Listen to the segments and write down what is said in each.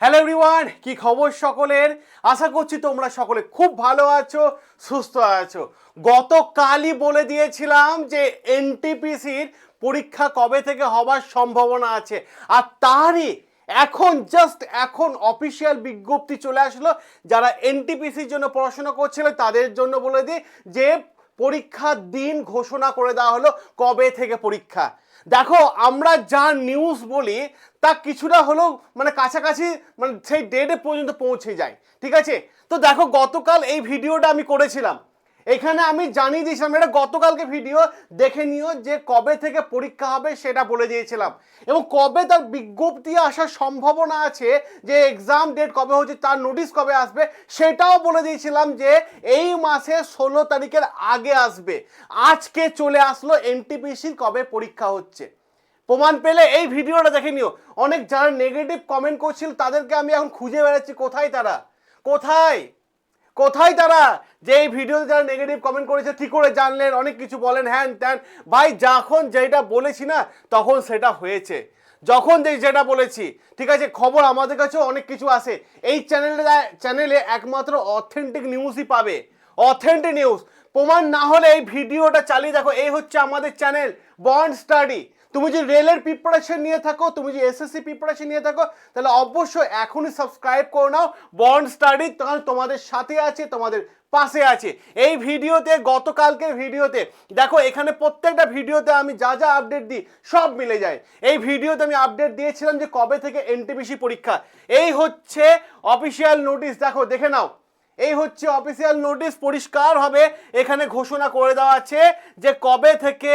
Hello everyone কি খবর সকলের? আশা করছি তোমরা সকলে খুব ভালো আছো, সুস্থ আছো। গতকালই বলে দিয়েছিলাম যে এনটিপিসির পরীক্ষা কবে থেকে হবার সম্ভাবনা আছে। আর তারই এখন জাস্ট এখন অফিসিয়াল বিজ্ঞপ্তি চলে আসলো। যারা এনটিপিসির জন্য পড়াশোনা করছিল, তাদের জন্য বলে দিই যে পরীক্ষার দিন ঘোষণা করে দেওয়া হলো কবে থেকে পরীক্ষা। দেখো, আমরা যা নিউজ বলি, তা কিছুটা হলেও মানে কাছাকাছি মানে সেই ডেটে পর্যন্ত পৌঁছে যায়। ঠিক আছে? তো দেখো, গতকাল এই ভিডিওটা আমি করেছিলাম। এখানে আমি জানিয়ে দিয়েছিলাম, এটা গতকালকে ভিডিও দেখে নিও যে কবে থেকে পরীক্ষা হবে সেটা বলে দিয়েছিলাম। এবং কবে তার বিজ্ঞপ্তি আসার সম্ভাবনা আছে যে এক্সাম ডেট কবে হচ্ছে, তার নোটিশ কবে আসবে, সেটাও বলে দিয়েছিলাম যে এই মাসে ষোলো তারিখের আগে আসবে। আজকে চলে আসলো এনটিপিসির কবে পরীক্ষা হচ্ছে। প্রমাণ পেলে এই ভিডিওটা দেখে নিও। অনেক যারা নেগেটিভ কমেন্ট করছিল, তাদেরকে আমি এখন খুঁজে বেড়াচ্ছি, কোথায় তারা? কোথায়? কোথায় তারা? যে এই ভিডিওতে যারা নেগেটিভ কমেন্ট করেছে, ঠিক করে জানলেন, অনেক কিছু বলেন, হ্যান ত্যান। ভাই, যখন যেটা বলেছি না, তখন সেটা হয়েছে। যখন যেটা বলেছি, ঠিক আছে, খবর আমাদের কাছেও অনেক কিছু আসে এই চ্যানেলে চ্যানেলে একমাত্র অথেন্টিক নিউজই পাবে। অথেন্টিক নিউজ প্রমাণ না হলে এই ভিডিওটা চালিয়ে দেখো, এই হচ্ছে আমাদের চ্যানেল বন্ড স্টাডি তুমি যদি রেলের প্রিপারেশন নিয়ে থাকো, তুমি যদি এসএসসি প্রিপারেশন নিয়ে থাকো, তাহলে অবশ্যই এখনই সাবস্ক্রাইব করে নাও। বন্ড স্টাডি তখন তোমাদের সাথে আছে, তোমাদের পাশে আছে। এই ভিডিওতে, গতকালকের ভিডিওতে, দেখো এখানে প্রত্যেকটা ভিডিওতে আমি যা যা আপডেট দিই, সব মিলে যায়। এই ভিডিওতে আমি আপডেট দিয়েছিলাম যে কবে থেকে এনটিপিসি পরীক্ষা। এই হচ্ছে অফিসিয়াল নোটিশ দেখো, দেখে নাও। এই হচ্ছে অফিসিয়াল নোটিশ পরিষ্কার হবে এখানে ঘোষণা করে দেওয়া আছে যে কবে থেকে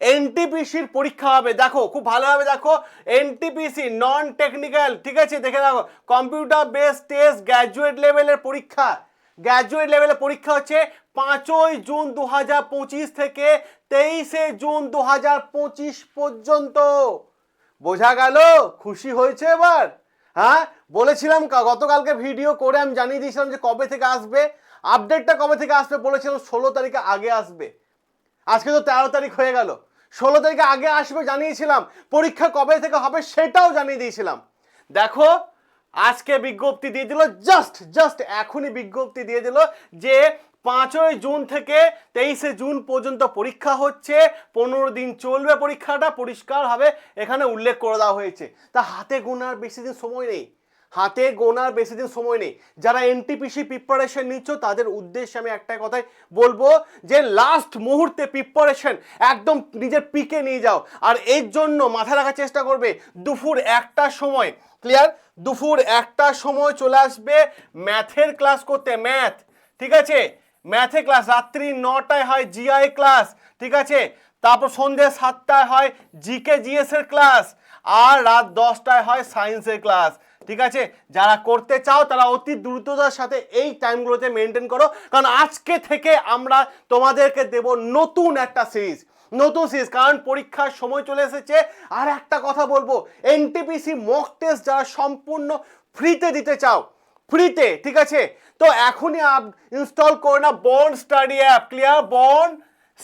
এনটিপিসির পরীক্ষা হবে। দেখো, খুব ভালোভাবে দেখো। এনটিপিসি নন টেকনিক্যাল ঠিক আছে? দেখে দেখো কম্পিউটার বেস টেস্ট গ্র্যাজুয়েট লেভেলের পরীক্ষা। গ্র্যাজুয়েট লেভেলের পরীক্ষা হচ্ছে পাঁচই জুন দু হাজার পঁচিশ থেকে তেইশে জুন দু হাজার পঁচিশ পর্যন্ত। বোঝা গেল? খুশি হয়েছে এবার? হ্যাঁ? বলেছিলাম গতকালকে ভিডিও করে আমি জানিয়ে দিয়েছিলাম যে কবে থেকে আসবে। আপডেটটা কবে থেকে আসবে বলেছিলাম ষোলো তারিখে আগে আসবে। আজকে তো তেরো তারিখ হয়ে গেল। ষোলো তারিখে আগে আসবে জানিয়েছিলাম। পরীক্ষা কবে থেকে হবে সেটাও জানিয়ে দিয়েছিলাম। দেখো, আজকে বিজ্ঞপ্তি দিয়ে দিল জাস্ট জাস্ট এখনই বিজ্ঞপ্তি দিয়ে দিল যে পাঁচই জুন থেকে তেইশে জুন পর্যন্ত পরীক্ষা হচ্ছে, পনেরো দিন চলবে পরীক্ষাটা পরিষ্কারভাবে এখানে উল্লেখ করে দেওয়া হয়েছে। তা হাতে গোনার বেশি দিন সময় নেই। হাতে গোনার বেশি দিন সময় নেই। যারা এনটিপিসি প্রিপারেশন নিচ্ছ, তাদের উদ্দেশ্যে আমি একটাই কথাই বলব যে লাস্ট মুহূর্তে প্রিপারেশন একদম নিজের পিকে নিয়ে যাও। আর এর জন্য মাথায় রাখার চেষ্টা করবে, দুপুর একটার সময়। ক্লিয়ার দুপুর একটার সময় চলে আসবে ম্যাথের ক্লাস করতে। ম্যাথ ঠিক আছে? ম্যাথে ক্লাস রাত্রি নটায় হয় জিআই ক্লাস ঠিক আছে? তারপর সন্ধ্যে সাতটায় হয় জিকে জিএস এর ক্লাস আর রাত দশটায় হয় সায়েন্সের ক্লাস ঠিক আছে? যারা করতে চাও, তারা অতি দ্রুততার সাথে এই টাইমগুলোতে মেনটেন করো। কারণ আজকে থেকে আমরা তোমাদেরকে দেব নতুন একটা সিরিজ। নতুন সিরিজ, কারণ পরীক্ষার সময় চলে এসেছে। আর একটা কথা বলব এনটিপিসি মক টেস্ট যারা সম্পূর্ণ ফ্রিতে দিতে চাও ফ্রিতে ঠিক আছে? তো এখনই আপ ইনস্টল করে না Bond Study app clear Bond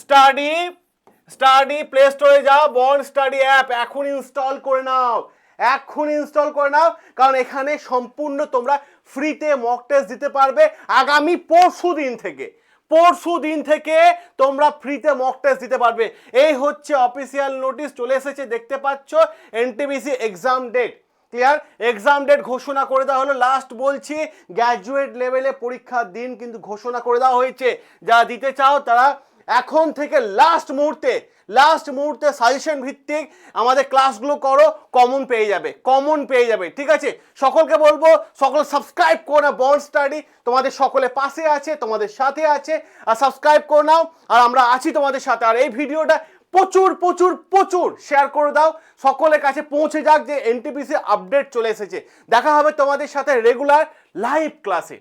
Study study play স্টোরে যাও বন্ড স্টাডি অ্যাপ এখন ইনস্টল করে নাও। এখন ইনস্টল করে নাও, কারণ এখানে সম্পূর্ণ তোমরা ফ্রিতে মক টেস্ট দিতে পারবে আগামী পরশু দিন থেকে। পরশু দিন থেকে তোমরা ফ্রিতে মক টেস্ট দিতে পারবে। এই হচ্ছে অফিসিয়াল নোটিশ চলে এসেছে, দেখতে পাচ্ছ? NTPC exam date clear exam date ঘোষণা করে দেওয়া হলো। লাস্ট বলছি গ্র্যাজুয়েট লেভেলে পরীক্ষার দিন কিন্তু ঘোষণা করে দেওয়া হয়েছে। যারা দিতে চাও, তারা এখন থেকে লাস্ট মুহূর্তে লাস্ট মুহূর্তে সাজেশন ভিত্তিক আমাদের ক্লাসগুলো করো কমন পেয়ে যাবে কমন পেয়ে যাবে, ঠিক আছে? সকলকে বলব, সকল সাবস্ক্রাইব করো না বন্ড স্টাডি তোমাদের সকলে পাশে আছে, তোমাদের সাথে আছে, আর সাবস্ক্রাইব করে নাও, আর আমরা আছি তোমাদের সাথে। আর এই ভিডিওটা প্রচুর প্রচুর প্রচুর শেয়ার করে দাও, সকলের কাছে পৌঁছে যাক যে এনটিপিসি আপডেট চলে এসেছে। দেখা হবে তোমাদের সাথে রেগুলার লাইভ ক্লাসে